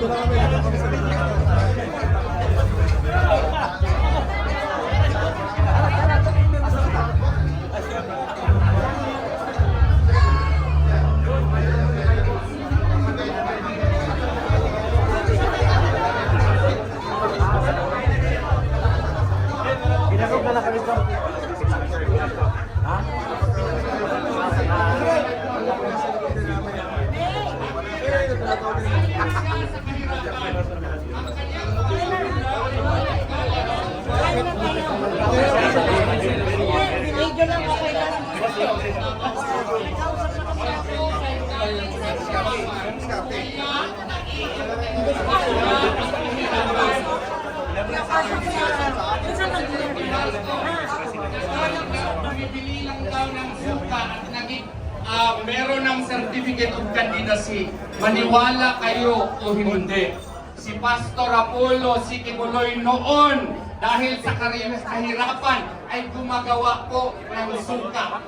Bumibili certificate of candidacy. Maniwala kayo o hindi. Si Pastor Apollo si Kibuloy noon dahil sa kahirapan ay gumagawa po ng suka.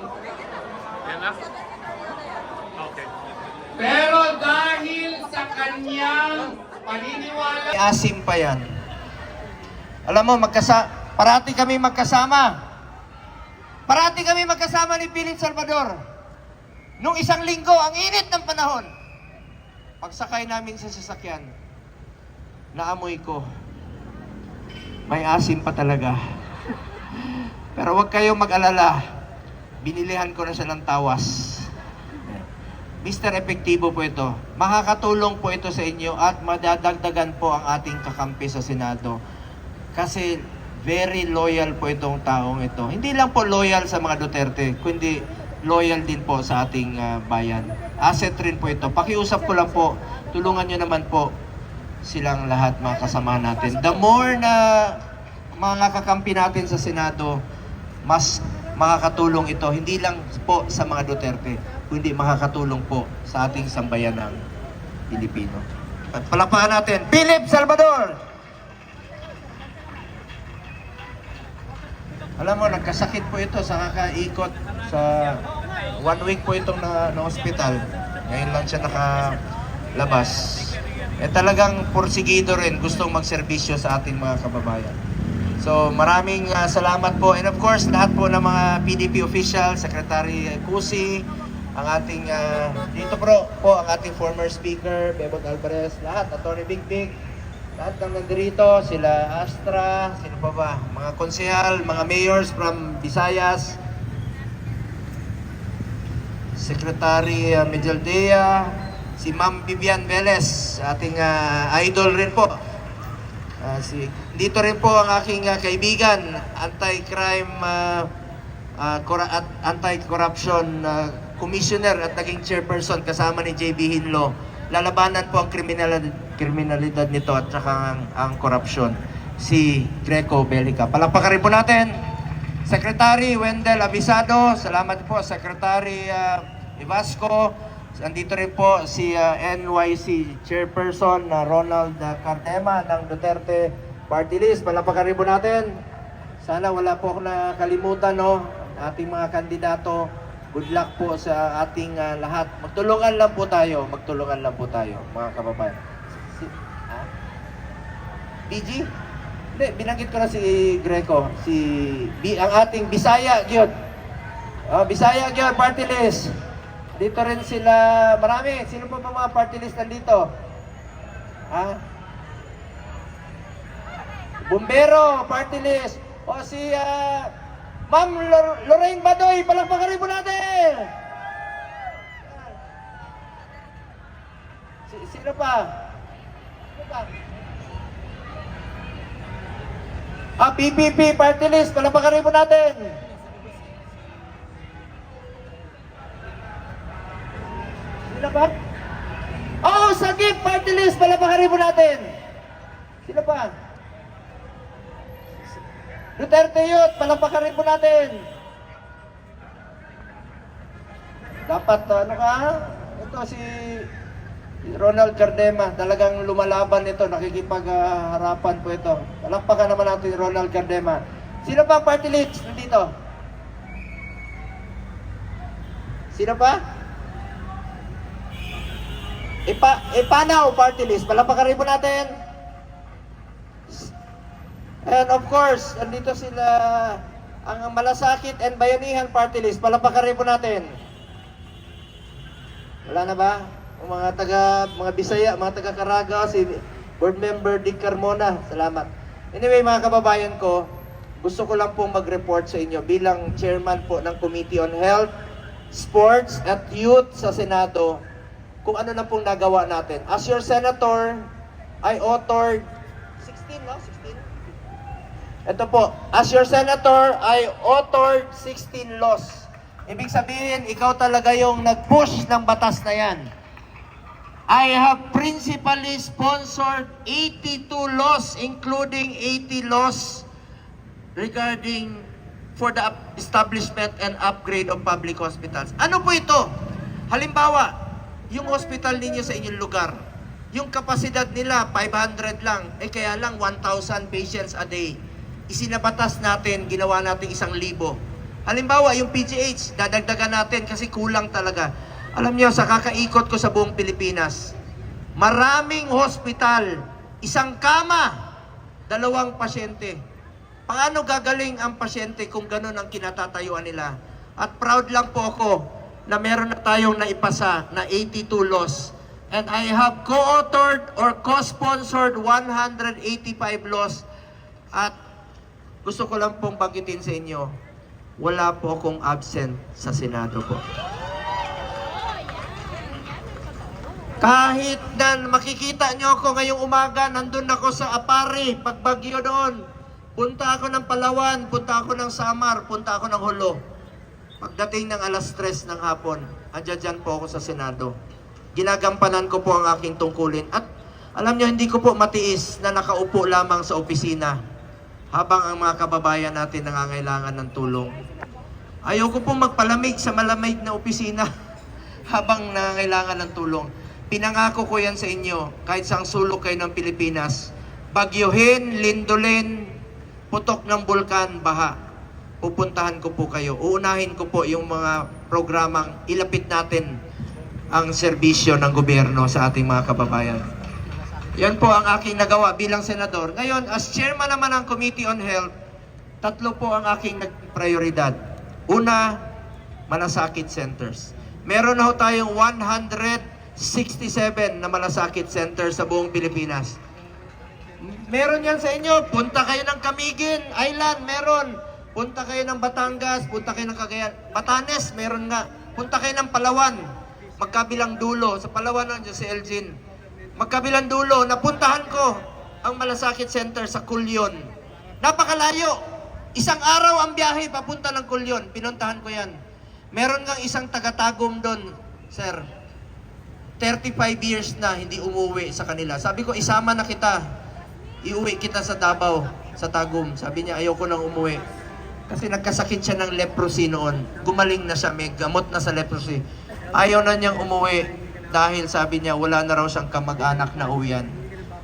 Pero dahil sa kanyang paniniwala asim pa yan. Alam mo, magkasa parati kami magkasama. Parati kami magkasama ni Philip Salvador. Nung isang linggo, ang init ng panahon. Pagsakay namin sa sasakyan, naamoy ko, may asim pa talaga. Pero huwag kayong mag-alala, binilihan ko na siya ng tawas. Mr. Epektibo po ito. Makakatulong po ito sa inyo at madadagdagan po ang ating kakampi sa Senado. Kasi very loyal po itong taong ito. Hindi lang po loyal sa mga Duterte, kundi loyal din po sa ating ah, bayan. Asset rin po ito. Pakiusap ko lang po, tulungan nyo naman po silang lahat mga kasama natin. The more na mga kakampi natin sa Senado, mas makakatulong ito, hindi lang po sa mga Duterte, kundi makakatulong po sa ating sambayanang Pilipino. At palakpakan natin, Philip Salvador! Alam mo, nagkasakit po ito sa kakaikot sa one week po itong na, na hospital. Ngayon lang siya nakalabas. Eh talagang porsigido rin, gustong magserbisyo sa ating mga kababayan. So maraming ah, salamat po and of course lahat po ng mga PDP official, Secretary Cusi, ang ating ah, dito bro po ang ating former speaker Bebot Alvarez, lahat Attorney Big Big, lahat ng nandito, sila Astra, sino pa ba? Mga konsehal, mga mayors from Visayas, Secretary uh, Medjaldea, si Ma'am Vivian Velez, ating ah, idol rin po. Ah, si dito rin po ang aking ah, kaibigan, anti-crime cora- at anti-corruption ah, commissioner at naging chairperson kasama ni JB Hinlo. Lalabanan po ang kriminalidad, kriminalidad nito at saka ang, ang korupsyon. Si Greco Belica. Palakpakan rin po natin. Secretary Wendell Abisado, salamat po Secretary uh, Ibasco. Andito rin po si uh, NYC Chairperson na Ronald uh, Cardema ng Duterte Party List. Palapakan rin po natin. Sana wala po ako nakalimutan no, ating mga kandidato. Good luck po sa ating uh, lahat. Magtulungan lang po tayo. Magtulungan lang po tayo, mga kababayan. BG? Hindi, binanggit ko na si Greco. Si, B, ang ating Bisaya, Gyud. Oh, Bisaya, Gyud, party list. Dito rin sila, marami. Sino pa ba mga party list nandito? Ha? Bumbero, party list. O si ah, Ma'am Lor- Lorraine Badoy, palakpakan rin po natin. Si, sino pa? Sino pa? Ah, PPP party list, palakpakan rin po natin. Sino ba? Oh, Sagip party list, palakpakan rin po natin. Sino pa? Duterte Youth, palakpakan rin po natin. Dapat, ano ka? Ito si Ronald Cardema, talagang lumalaban ito, nakikipag-harapan po ito. Palakpakan naman natin Ronald Cardema. Sino pa party list nandito? Sino pa? Ipa, ipanaw party list. Palapakarin po natin. And of course, andito sila ang Malasakit and Bayanihan party list. Palapakarin po natin. Wala na ba? Mga taga, mga Bisaya, mga taga Caraga, si board member Dick Carmona. Salamat. Anyway, mga kababayan ko, gusto ko lang pong mag-report sa inyo bilang chairman po ng Committee on Health, Sports at Youth sa Senado kung ano na pong nagawa natin. As your senator, I authored 16, no? 16? Ito po, as your senator, I authored 16 laws. Ibig sabihin, ikaw talaga yung nag-push ng batas na yan. I have principally sponsored 82 laws, including 80 laws regarding for the establishment and upgrade of public hospitals. Ano po ito? Halimbawa, yung hospital ninyo sa inyong lugar, yung kapasidad nila 500 lang, eh kaya lang 1,000 patients a day. Isinabatas natin, ginawa natin isang libo. Halimbawa, yung PGH, dadagdagan natin kasi kulang talaga. Alam niyo, sa kakaikot ko sa buong Pilipinas, maraming hospital, isang kama, dalawang pasyente. Paano gagaling ang pasyente kung ganun ang kinatatayuan nila? At proud lang po ako na meron na tayong naipasa na 82 laws. And I have co-authored or co-sponsored 185 laws. At gusto ko lang pong bagitin sa inyo, wala po akong absent sa Senado po. Kahit na makikita nyo ako ngayong umaga, nandun ako sa Apari, pagbagyo doon. Punta ako ng Palawan, punta ako ng Samar, punta ako ng Holo. Pagdating ng alas 3 ng hapon, andyan dyan po ako sa Senado. Ginagampanan ko po ang aking tungkulin. At alam nyo, hindi ko po matiis na nakaupo lamang sa opisina habang ang mga kababayan natin nangangailangan ng tulong. Ayoko po magpalamig sa malamig na opisina habang nangangailangan ng tulong. Pinangako ko yan sa inyo, kahit sa sulok kayo ng Pilipinas, bagyuhin, lindolin, putok ng bulkan, baha. Pupuntahan ko po kayo. Uunahin ko po yung mga programang ilapit natin ang serbisyo ng gobyerno sa ating mga kababayan. Yan po ang aking nagawa bilang senador. Ngayon, as chairman naman ng Committee on Health, tatlo po ang aking prioridad. Una, malasakit centers. Meron na ho tayong 167 na malasakit centers sa buong Pilipinas. Meron yan sa inyo. Punta kayo ng Camiguin Island, meron. Punta kayo ng Batangas, punta kayo ng Cagayan. Batanes, meron nga. Punta kayo ng Palawan, magkabilang dulo. Sa Palawan nandiyan si Elgin. Magkabilang dulo, napuntahan ko ang Malasakit Center sa Kulyon. Napakalayo. Isang araw ang biyahe papunta ng Kulyon. Pinuntahan ko yan. Meron nga isang tagatagom doon, sir. 35 years na hindi umuwi sa kanila. Sabi ko, isama na kita. Iuwi kita sa Davao, sa Tagum. Sabi niya, ayoko nang umuwi. Kasi nagkasakit siya ng leprosy noon. Gumaling na siya, may gamot na sa leprosy. Ayaw na niyang umuwi dahil sabi niya, wala na raw siyang kamag-anak na uwian.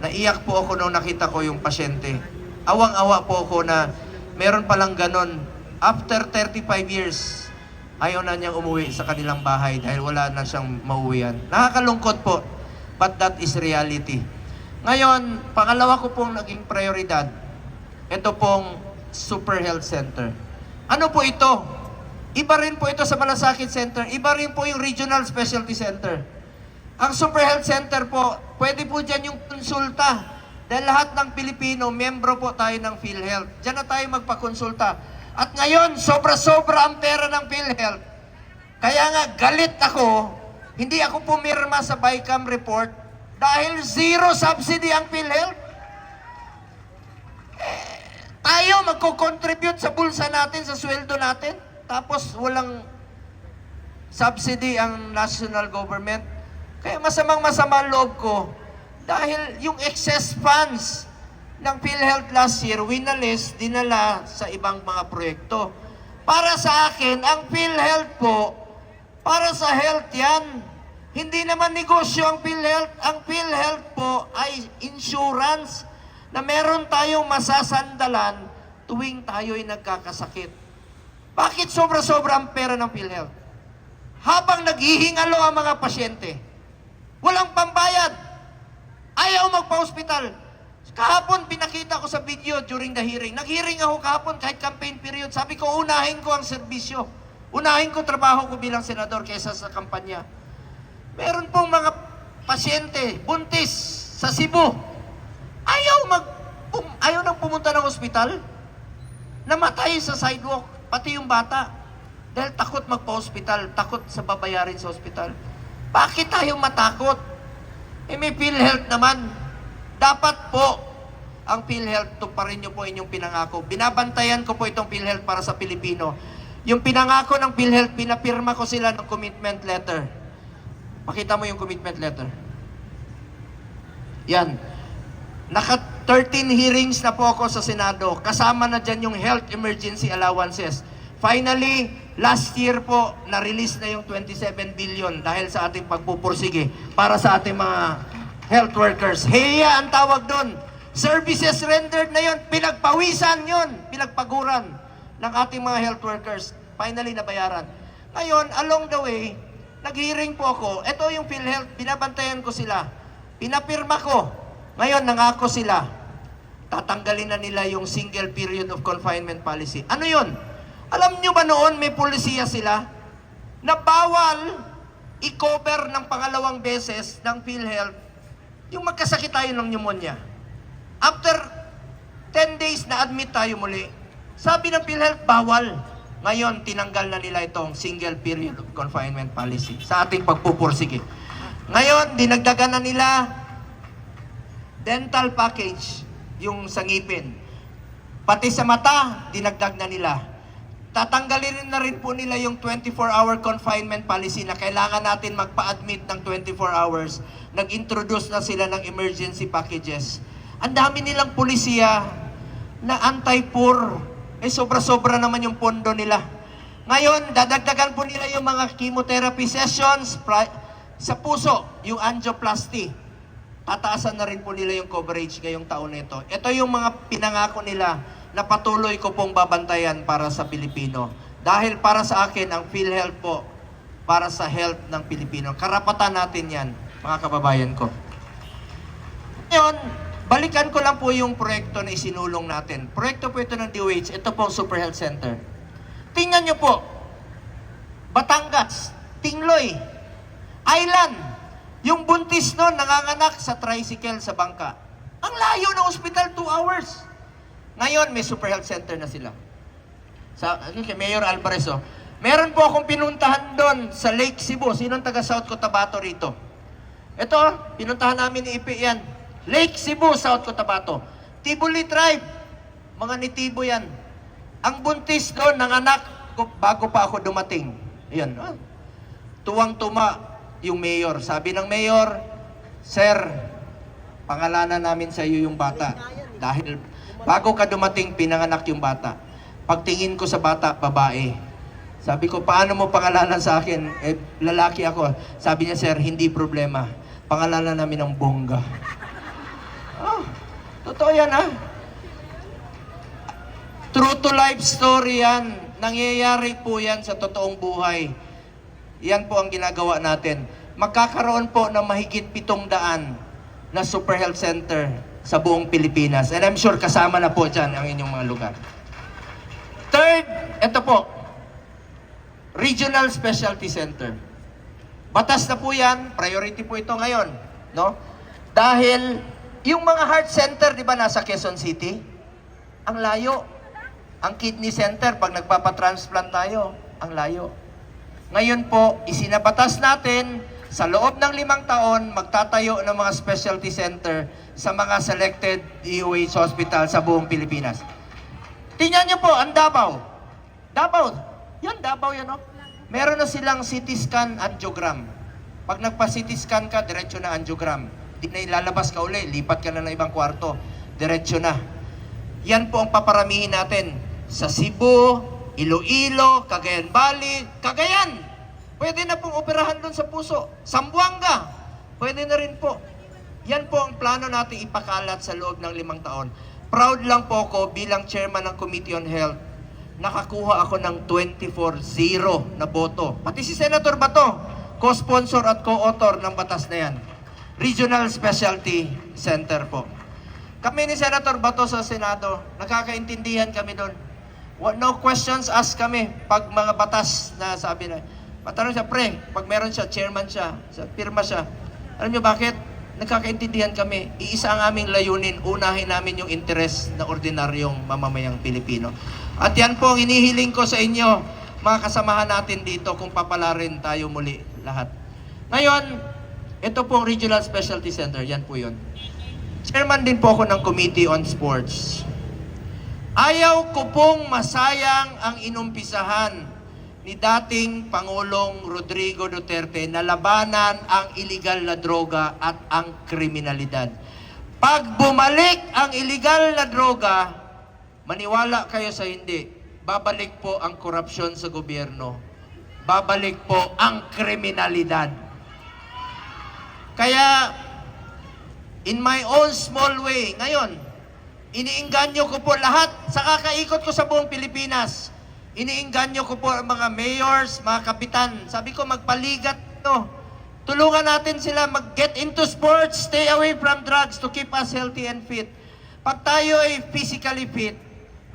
Naiyak po ako nung nakita ko yung pasyente. Awang-awa po ako na meron palang ganon. After 35 years, ayaw na niyang umuwi sa kanilang bahay dahil wala na siyang mauwian. Nakakalungkot po, but that is reality. Ngayon, pangalawa ko pong naging prioridad, ito pong Super Health Center. Ano po ito? Iba rin po ito sa Malasakit Center. Iba rin po yung Regional Specialty Center. Ang Super Health Center po, pwede po dyan yung konsulta. Dahil lahat ng Pilipino, membro po tayo ng PhilHealth. Diyan na tayo magpakonsulta. At ngayon, sobra-sobra ang pera ng PhilHealth. Kaya nga, galit ako, hindi ako pumirma sa BICAM report dahil zero subsidy ang PhilHealth. Eh, tayo magko-contribute sa bulsa natin, sa sweldo natin, tapos walang subsidy ang national government. Kaya masamang masama loob ko dahil yung excess funds ng PhilHealth last year, winalis, dinala sa ibang mga proyekto. Para sa akin, ang PhilHealth po, para sa health yan. Hindi naman negosyo ang PhilHealth. Ang PhilHealth po ay insurance na meron tayong masasandalan tuwing tayo'y nagkakasakit. Bakit sobra-sobra ang pera ng PhilHealth? habang naghihingalo ang mga pasyente. Walang pambayad. Ayaw magpa-hospital. Kahapon, pinakita ko sa video during the hearing. Nag-hearing ako kahapon kahit campaign period. Sabi ko, unahin ko ang serbisyo. Unahin ko trabaho ko bilang senador kaysa sa kampanya. Meron pong mga pasyente, buntis, sa Cebu. Ayaw mag pum, ayaw nang pumunta ng ospital. Namatay sa sidewalk, pati yung bata. Dahil takot magpa-hospital, takot sa babayarin sa ospital. Bakit tayo matakot? Eh may PhilHealth naman. Dapat po ang PhilHealth tuparin niyo po inyong pinangako. Binabantayan ko po itong PhilHealth para sa Pilipino. Yung pinangako ng PhilHealth, pinapirma ko sila ng commitment letter. Pakita mo yung commitment letter. Yan. Naka 13 hearings na po ako sa Senado. Kasama na dyan yung health emergency allowances. Finally, last year po, na-release na yung 27 billion dahil sa ating pagpupursige para sa ating mga health workers. HEA ang tawag doon. Services rendered na yon, pinagpawisan yon, pinagpaguran ng ating mga health workers. Finally, nabayaran. Ngayon, along the way, nag-hearing po ako. Ito yung PhilHealth, binabantayan ko sila. Pinapirma ko. Ngayon, nangako sila. Tatanggalin na nila yung single period of confinement policy. Ano yun? Alam nyo ba noon may polisiya sila na bawal i-cover ng pangalawang beses ng PhilHealth yung magkasakit tayo ng pneumonia. After 10 days na admit tayo muli, sabi ng PhilHealth, bawal. Ngayon, tinanggal na nila itong single period of confinement policy sa ating pagpupursige. Ngayon, dinagdagan na nila dental package, yung sa ngipin. Pati sa mata, dinagdag na nila. Tatanggalin na rin po nila yung 24-hour confinement policy na kailangan natin magpa-admit ng 24 hours. Nag-introduce na sila ng emergency packages. Ang dami nilang polisiya na anti-poor. Eh, sobra-sobra naman yung pondo nila. Ngayon, dadagdagan po nila yung mga chemotherapy sessions sa puso, yung angioplasty. Tataasan na rin po nila yung coverage ngayong taon na ito. Ito yung mga pinangako nila na patuloy ko pong babantayan para sa Pilipino. Dahil para sa akin, ang PhilHealth po, para sa health ng Pilipino. Karapatan natin yan, mga kababayan ko. Ngayon, balikan ko lang po yung proyekto na isinulong natin. Proyekto po ito ng DOH, ito po ang Super Health Center. Tingnan nyo po, Batangas, Tingloy, Island, yung buntis nun nanganganak sa tricycle sa bangka. Ang layo ng ospital, 2 hours. Ngayon, may Super Health Center na sila. Sa, ano Mayor Alvarez, oh. Meron po akong pinuntahan doon sa Lake Cebu. Sinong taga South Cotabato rito? Ito, oh, pinuntahan namin ni Ipi yan. Lake Cebu, South Cotabato. Tibuli Tribe. Mga nitibo yan. Ang buntis doon, nanganak ko, bago pa ako dumating. Ayan. ah. Tuwang-tuma yung mayor. Sabi ng mayor, Sir, pangalanan namin sa iyo yung bata. Dahil bago ka dumating, pinanganak yung bata. Pagtingin ko sa bata, babae. Sabi ko, paano mo pangalanan sa akin? Eh, lalaki ako. Sabi niya, Sir, hindi problema. Pangalanan namin ng bongga. Ah, totoo yan ah. True to life story yan. Nangyayari po yan sa totoong buhay. Yan po ang ginagawa natin. Magkakaroon po ng mahigit pitong daan na super health center sa buong Pilipinas. And I'm sure kasama na po dyan ang inyong mga lugar. Third, ito po, Regional Specialty Center. Batas na po yan, priority po ito ngayon. No? Dahil yung mga heart center, di ba, nasa Quezon City? Ang layo. Ang kidney center, pag nagpapatransplant tayo, ang layo. Ngayon po, isinabatas natin sa loob ng limang taon, magtatayo ng mga specialty center sa mga selected DOH hospital sa buong Pilipinas. Tingnan niyo po, ang Davao. Davao. Yan, Davao yan, no? Meron na silang CT scan angiogram. Pag nagpa-CT scan ka, diretso na angiogram. Di na ilalabas ka uli, lipat ka na ng ibang kwarto. Diretso na. Yan po ang paparamihin natin sa Cebu, Iloilo, Cagayan Valley, Cagayan. Pwede na pong operahan doon sa puso. Sambuanga, pwede na rin po. Yan po ang plano natin ipakalat sa loob ng limang taon. Proud lang po ako bilang chairman ng Committee on Health nakakuha ako ng 24-0 na boto. Pati si Senator Bato, co-sponsor at co-author ng batas na yan. Regional Specialty Center po. Kami ni Senator Bato sa Senado, nakakaintindihan kami doon. No questions asked kami pag mga batas na sabi na, matanong siya, pre, pag meron siya, chairman siya, sa pirma siya. Alam niyo bakit? Nagkakaintindihan kami. Iisa ang aming layunin, unahin namin yung interes na ordinaryong mamamayang Pilipino. At yan po ang inihiling ko sa inyo, mga kasamahan natin dito kung papalarin tayo muli lahat. Ngayon, ito po ang Regional Specialty Center, yan po yun. Chairman din po ako ng Committee on Sports. Ayaw ko pong masayang ang inumpisahan ni dating Pangulong Rodrigo Duterte na labanan ang iligal na droga at ang kriminalidad. Pag bumalik ang iligal na droga, maniwala kayo sa hindi, babalik po ang korupsyon sa gobyerno. Babalik po ang kriminalidad. Kaya, in my own small way, ngayon, iniinganyo ko po lahat sa kakaikot ko sa buong Pilipinas. Iniinganyo ko po ang mga mayors, mga kapitan. Sabi ko, magpaligat to. Tulungan natin sila mag-get into sports, stay away from drugs to keep us healthy and fit. Pag tayo ay physically fit,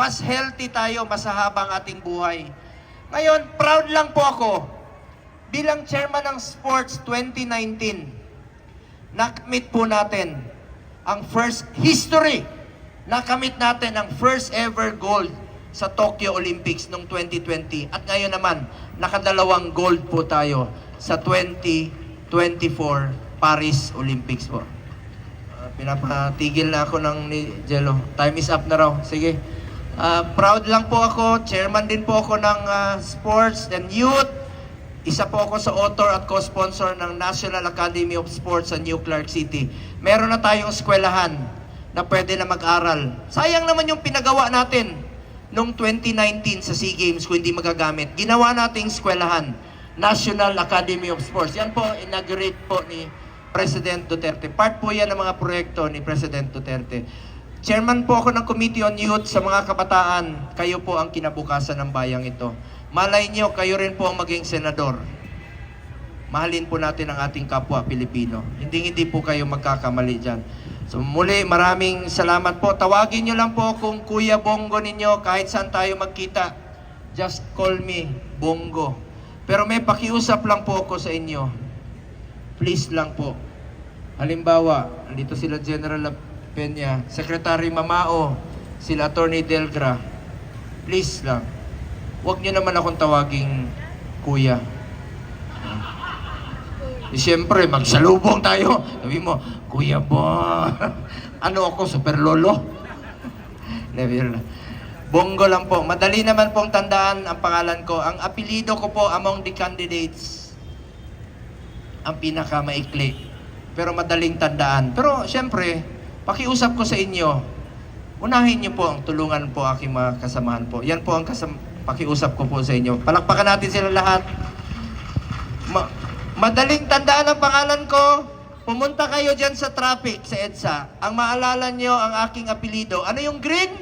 mas healthy tayo, mas hahaba ang ating buhay. Ngayon, proud lang po ako bilang chairman ng Sports 2019 nakamit po natin ang first history. Nakamit natin ang first ever gold sa Tokyo Olympics noong 2020. At ngayon naman, nakadalawang gold po tayo sa 2024 Paris Olympics po. Ah, pinapatigil na ako ng ni Jello. Time is up na raw. Sige. Ah, proud lang po ako. Chairman din po ako ng ah, Sports and Youth. Isa po ako sa author at co-sponsor ng National Academy of Sports sa New Clark City. Meron na tayong eskwelahan na pwede na mag-aral. Sayang naman yung pinagawa natin noong 2019 sa SEA Games kung hindi magagamit. Ginawa nating eskwelahan, National Academy of Sports. Yan po, inaugurate po ni President Duterte. Part po yan ng mga proyekto ni President Duterte. Chairman po ako ng Committee on Youth sa mga kabataan. Kayo po ang kinabukasan ng bayang ito. Malay nyo, kayo rin po ang maging senador. Mahalin po natin ang ating kapwa Pilipino. Hindi hindi po kayo magkakamali dyan. So muli, maraming salamat po. Tawagin nyo lang po kung Kuya Bongo ninyo kahit saan tayo magkita. Just call me Bongo. Pero may pakiusap lang po ako sa inyo. Please lang po. Halimbawa, andito sila General Peña, Secretary Mamao, sila Attorney Delgra. Please lang. Huwag nyo naman akong tawaging kuya. Siyempre, magsalubong tayo. Sabi mo, Kuya Bo, ano ako, super lolo? Never. Bongo lang po. Madali naman pong tandaan ang pangalan ko. Ang apelido ko po among the candidates, ang pinakamaikli. Pero madaling tandaan. Pero siyempre, pakiusap ko sa inyo, unahin niyo po ang tulungan po aking mga kasamahan po. Yan po ang kasam pakiusap ko po sa inyo. Palakpakan natin sila lahat. Ma- madaling tandaan ang pangalan ko. Pumunta kayo dyan sa traffic sa EDSA. Ang maalala nyo ang aking apelido. Ano yung green?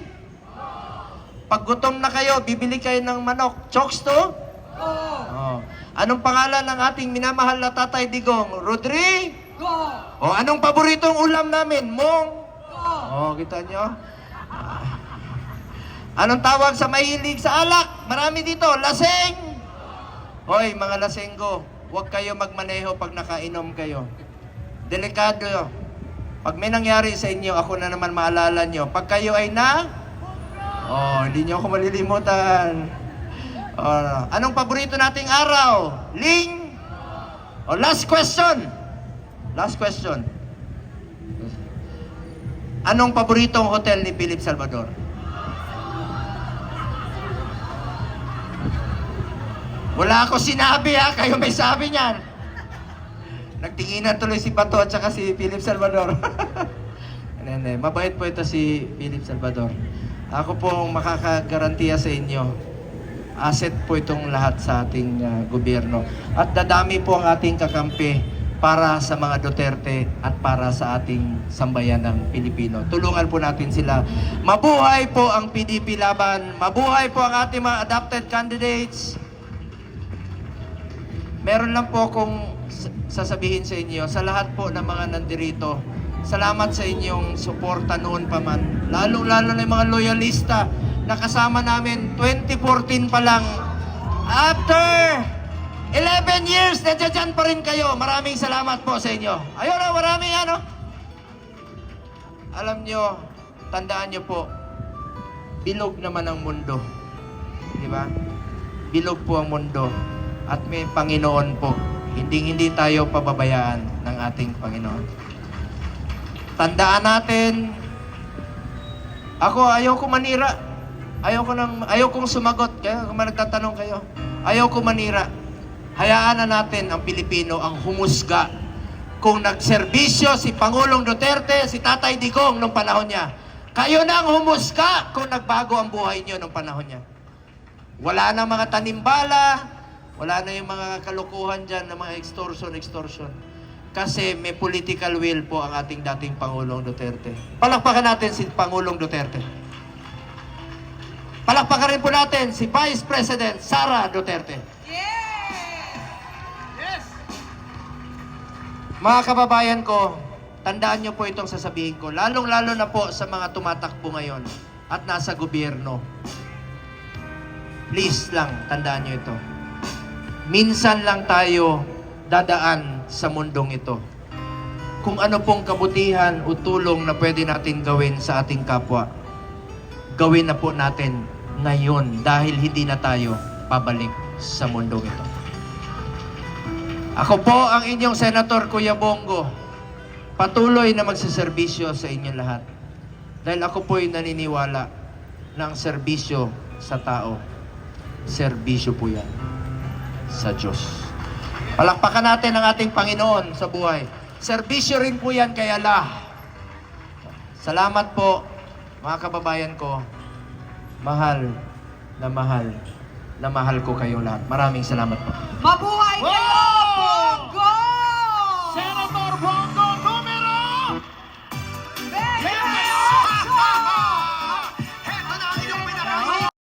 Pag gutom na kayo, bibili kayo ng manok. Chokes to? Oh. Anong pangalan ng ating minamahal na tatay digong? Rodri? O anong paboritong ulam namin? Mong? Oh, kita nyo? Ah. Anong tawag sa mahilig sa alak? Marami dito. Laseng! Hoy, mga lasenggo, huwag kayo magmaneho pag nakainom kayo. Delikado. Pag may nangyari sa inyo, ako na naman maalala nyo. Pag kayo ay na... Oh, hindi nyo ako malilimutan. Oh, anong paborito nating araw? Ling? Oh, last question. Last question. Anong paboritong hotel ni Philip Salvador? Wala ako sinabi ha, kayo may sabi niyan. Nagtinginan tuloy si Bato at saka si Philip Salvador. Hindi, hindi. Mabait po ito si Philip Salvador. Ako po ang makakagarantiya sa inyo. Asset po itong lahat sa ating ah, gobyerno. At dadami po ang ating kakampi para sa mga Duterte at para sa ating sambayan ng Pilipino. Tulungan po natin sila. Mabuhay po ang PDP laban. Mabuhay po ang ating mga adopted candidates. Meron lang po akong sasabihin sa inyo, sa lahat po ng mga nandirito, salamat sa inyong suporta noon pa man. Lalong-lalo na yung mga loyalista na kasama namin 2014 pa lang. After 11 years, nandiyan pa rin kayo. Maraming salamat po sa inyo. Ayun na, maraming ano. Alam nyo, tandaan nyo po, bilog naman ang mundo. Di ba? Bilog po ang mundo. At may Panginoon po. Hindi hindi tayo pababayaan ng ating Panginoon. Tandaan natin, ako ayaw ko manira. Ayaw ko nang ayaw kong sumagot. Kaya kung nagtatanong kayo, ayaw ko manira. Hayaan na natin ang Pilipino ang humusga kung nagserbisyo si Pangulong Duterte, si Tatay Digong nung panahon niya. Kayo na ang humusga kung nagbago ang buhay niyo nung panahon niya. Wala na mga tanimbala, wala na yung mga kalukuhan dyan ng mga extortion, extortion. Kasi may political will po ang ating dating Pangulong Duterte. Palakpakan natin si Pangulong Duterte. Palakpakan rin po natin si Vice President Sara Duterte. Mga kababayan ko, tandaan nyo po itong sasabihin ko, lalong-lalo na po sa mga tumatakbo ngayon at nasa gobyerno. Please lang, tandaan nyo ito. Minsan lang tayo dadaan sa mundong ito. Kung ano pong kabutihan o tulong na pwede natin gawin sa ating kapwa, gawin na po natin ngayon dahil hindi na tayo pabalik sa mundong ito. Ako po ang inyong Senator Kuya Bongo. Patuloy na magsaserbisyo sa inyong lahat. Dahil ako po'y naniniwala na ang serbisyo sa tao, serbisyo po yan sa Diyos. Palakpakan natin ang ating Panginoon sa buhay. Serbisyo rin po yan kay Allah. Salamat po, mga kababayan ko. Mahal na mahal na mahal ko kayo lahat. Maraming salamat po. Mabuhay kayo!